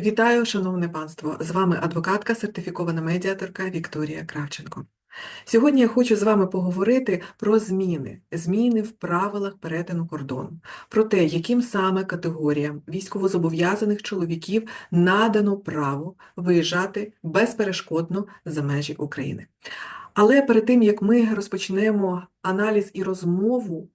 Вітаю, шановне панство! З вами адвокатка, сертифікована медіаторка Вікторія Кравченко. Сьогодні я хочу з вами поговорити про зміни, зміни в правилах перетину кордону, про те, яким саме категоріям військовозобов'язаних чоловіків надано право виїжджати безперешкодно за межі України. Але перед тим, як ми розпочнемо аналіз і розмову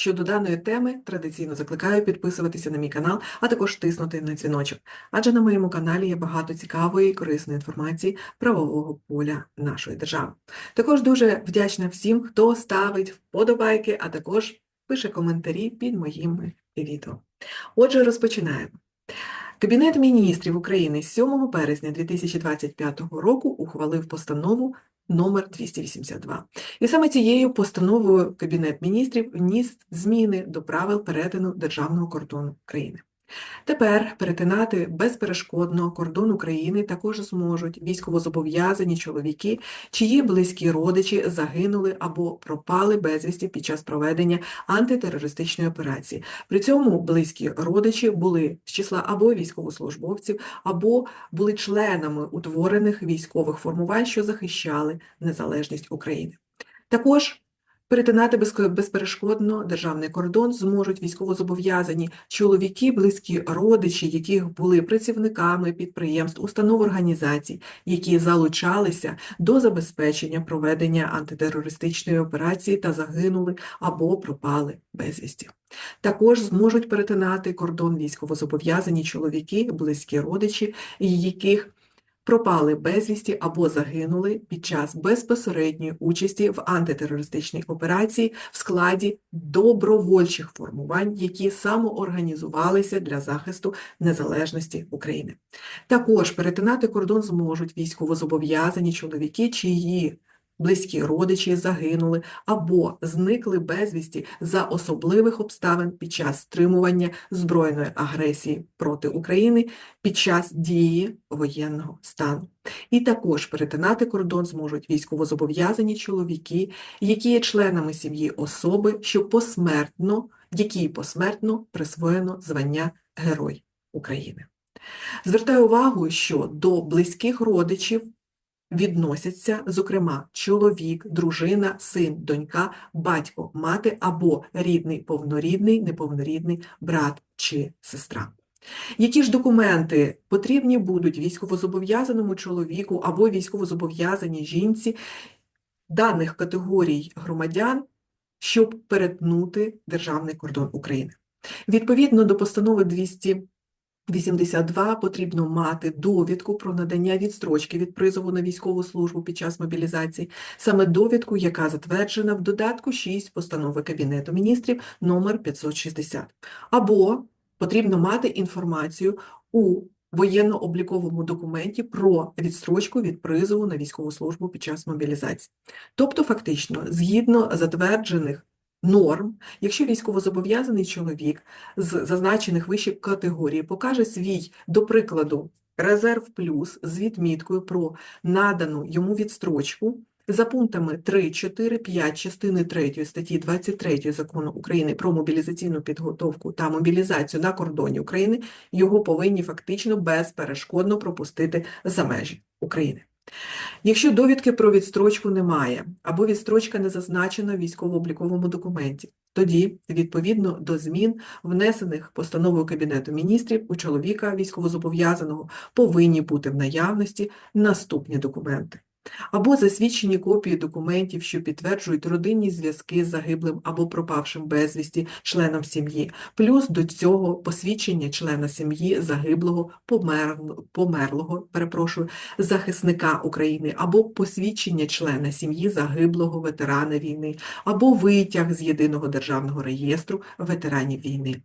Щодо даної теми традиційно закликаю підписуватися на мій канал, а також тиснути на дзвіночок, адже на моєму каналі є багато цікавої і корисної інформації правового поля нашої держави. Також дуже вдячна всім, хто ставить вподобайки, а також пише коментарі під моїми відео. Отже, розпочинаємо. Кабінет міністрів України 7 березня 2025 року ухвалив постанову номер 282. І саме цією постановою Кабінет міністрів вніс зміни до правил перетину державного кордону країни. Тепер перетинати безперешкодно кордон України також зможуть військовозобов'язані чоловіки, чиї близькі родичі загинули або пропали безвісті під час проведення антитерористичної операції. При цьому близькі родичі були з числа або військовослужбовців, або були членами утворених військових формувань, що захищали незалежність України. Також Перетинати безперешкодно державний кордон зможуть військовозобов'язані чоловіки, близькі родичі, яких були працівниками підприємств, установ організацій, які залучалися до забезпечення проведення антитерористичної операції та загинули або пропали безвісті. Також зможуть перетинати кордон військовозобов'язані чоловіки, близькі родичі, яких пропали безвісті або загинули під час безпосередньої участі в антитерористичній операції в складі добровольчих формувань, які самоорганізувалися для захисту незалежності України. Також перетинати кордон зможуть військовозобов'язані чоловіки, чиї близькі родичі загинули або зникли безвісті за особливих обставин під час стримування збройної агресії проти України під час дії воєнного стану. І також перетинати кордон зможуть військовозобов'язані чоловіки, які є членами сім'ї особи, що посмертно, якій посмертно присвоєно звання Герой України. Звертаю увагу, що до близьких родичів відносяться, зокрема, чоловік, дружина, син, донька, батько, мати або рідний, повнорідний, неповнорідний брат чи сестра. Які ж документи потрібні будуть військовозобов'язаному чоловіку або військовозобов'язаній жінці даних категорій громадян, щоб перетнути державний кордон України? Відповідно до постанови 200 82 потрібно мати довідку про надання відстрочки від призову на військову службу під час мобілізації, саме довідку, яка затверджена в додатку 6 постанови Кабінету міністрів номер 560. Або потрібно мати інформацію у воєнно-обліковому документі про відстрочку від призову на військову службу під час мобілізації. Тобто, фактично, згідно затверджених норм, якщо військовозобов'язаний чоловік з зазначених вище категорій покаже свій, до прикладу, резерв плюс з відміткою про надану йому відстрочку за пунктами 3, 4, 5 частини 3 статті 23 закону України про мобілізаційну підготовку та мобілізацію на кордоні України, його повинні фактично безперешкодно пропустити за межі України. Якщо довідки про відстрочку немає, або відстрочка не зазначена в військово-обліковому документі, тоді, відповідно до змін, внесених постановою Кабінету міністрів, у чоловіка військовозобов'язаного повинні бути в наявності наступні документи або засвідчені копії документів, що підтверджують родинні зв'язки з загиблим або пропавшим безвісті членом сім'ї, плюс до цього посвідчення члена сім'ї загиблого померлого, померлого перепрошую, захисника України, або посвідчення члена сім'ї загиблого ветерана війни, або витяг з єдиного державного реєстру ветеранів війни.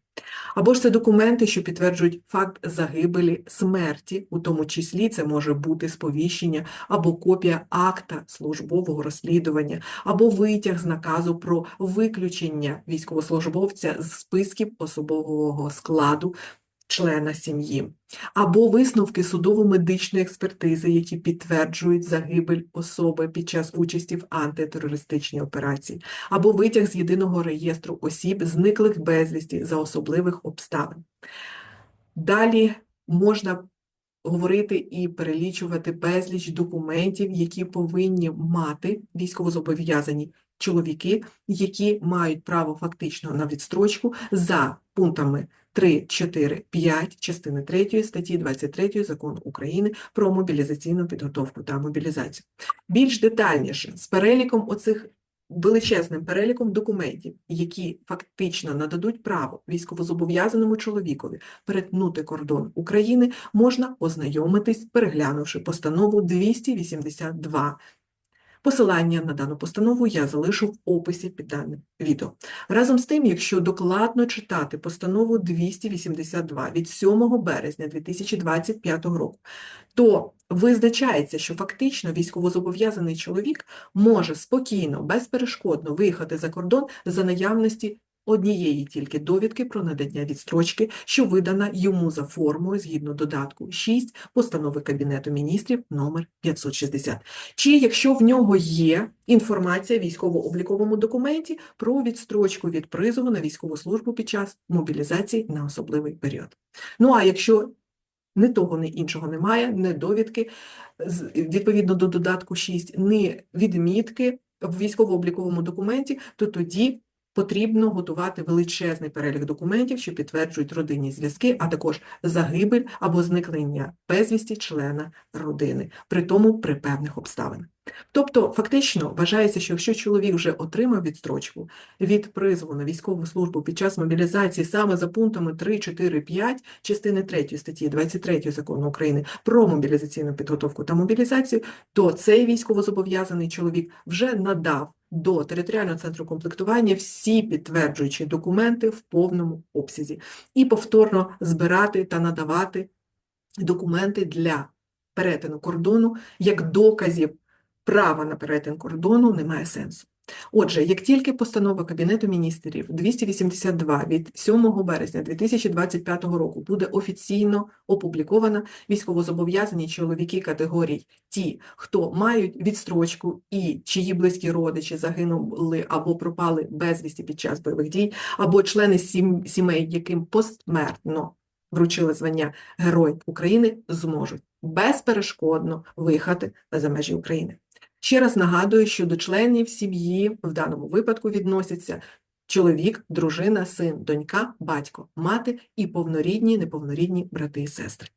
Або ж це документи, що підтверджують факт загибелі смерті, у тому числі це може бути сповіщення або копія акта службового розслідування, або витяг з наказу про виключення військовослужбовця з списків особового складу члена сім'ї, або висновки судово-медичної експертизи, які підтверджують загибель особи під час участі в антитерористичній операції, або витяг з єдиного реєстру осіб, зниклих безвісті за особливих обставин. Далі можна говорити і перелічувати безліч документів, які повинні мати військовозобов'язані чоловіки, які мають право фактично на відстрочку за пунктами 3, 4, 5 частини 3 статті 23 Закону України про мобілізаційну підготовку та мобілізацію. Більш детальніше з переліком оцих величезним переліком документів, які фактично нададуть право військовозобов'язаному чоловікові перетнути кордон України, можна ознайомитись, переглянувши постанову 282. Посилання на дану постанову я залишу в описі під даним відео. Разом з тим, якщо докладно читати постанову 282 від 7 березня 2025 року, то визначається, що фактично військовозобов'язаний чоловік може спокійно, безперешкодно виїхати за кордон за наявності однієї тільки довідки про надання відстрочки, що видана йому за формою згідно додатку 6 постанови Кабінету міністрів номер 560. Чи якщо в нього є інформація в військово-обліковому документі про відстрочку від призову на військову службу під час мобілізації на особливий період. Ну а якщо ні того, ні іншого немає, ні довідки, відповідно до додатку 6, ні відмітки в військово-обліковому документі, то тоді потрібно готувати величезний перелік документів, що підтверджують родинні зв'язки, а також загибель або зникнення безвісті члена родини, при тому при певних обставинах. Тобто, фактично, вважається, що якщо чоловік вже отримав відстрочку від призову на військову службу під час мобілізації саме за пунктами 3, 4, 5 частини 3 статті 23 Закону України про мобілізаційну підготовку та мобілізацію, то цей військовозобов'язаний чоловік вже надав до територіального центру комплектування всі підтверджуючі документи в повному обсязі і повторно збирати та надавати документи для перетину кордону як доказів права на перетин кордону немає сенсу. Отже, як тільки постанова Кабінету міністрів 282 від 7 березня 2025 року буде офіційно опублікована, військовозобов'язані чоловіки категорій ті, хто мають відстрочку і чиї близькі родичі загинули або пропали безвісті під час бойових дій, або члени сім- сімей, яким посмертно вручили звання Герой України, зможуть безперешкодно виїхати за межі України. Ще раз нагадую, що до членів сім'ї в даному випадку відносяться чоловік, дружина, син, донька, батько, мати і повнорідні, неповнорідні брати і сестри.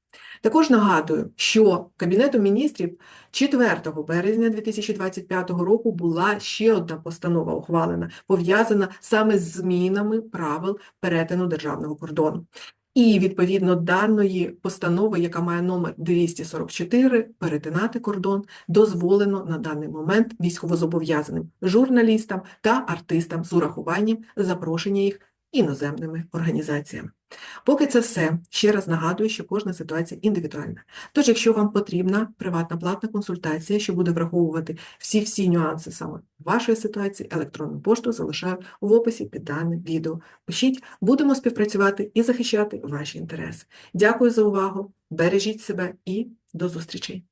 Також нагадую, що Кабінетом міністрів 4 березня 2025 року була ще одна постанова ухвалена, пов'язана саме з змінами правил перетину державного кордону. І відповідно даної постанови, яка має номер 244, перетинати кордон дозволено на даний момент військовозобов'язаним журналістам та артистам з урахуванням запрошення їх іноземними організаціями. Поки це все, ще раз нагадую, що кожна ситуація індивідуальна. Тож, якщо вам потрібна приватна платна консультація, що буде враховувати всі-всі нюанси саме вашої ситуації, електронну пошту залишаю в описі під даним відео. Пишіть, будемо співпрацювати і захищати ваші інтереси. Дякую за увагу, бережіть себе і до зустрічей!